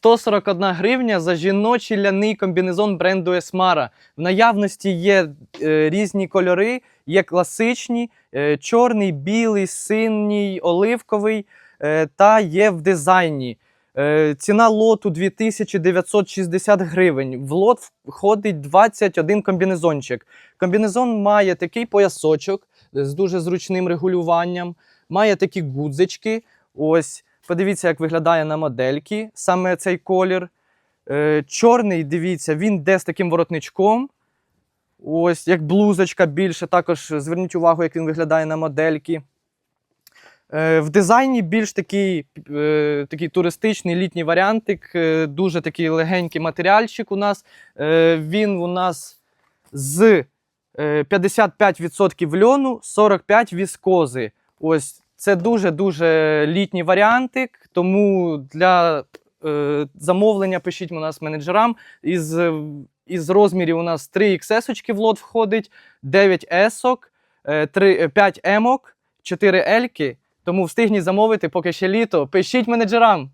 141 гривня за жіночий ляний комбінезон бренду Esmara. В наявності є е, різні кольори, є класичні, е, чорний, білий, синій, оливковий е, та є в дизайні. Е, ціна лоту 2960 гривень. В лот входить 21 комбінезончик. Комбінезон має такий поясочок з дуже зручним регулюванням, має такі гудзички. Ось, подивіться, як виглядає на модельки саме цей колір. Е, чорний, дивіться, він йде з таким воротничком. Ось, як блузочка більше. Також зверніть увагу, як він виглядає на модельки. Е, В дизайні більш такий, е, такий туристичний літній варіантик, дуже такий легенький матеріальчик у нас. Він у нас з е, 55% льону, 45% віскози. Ось це дуже-дуже літній варіантик, тому для е, замовлення пишіть у нас менеджерам. Із, із розмірів у нас 3 XS в лот входить, 9 S, 3, 5 М, 4 L. Тому встигніть замовити, поки ще літо. Пишіть менеджерам.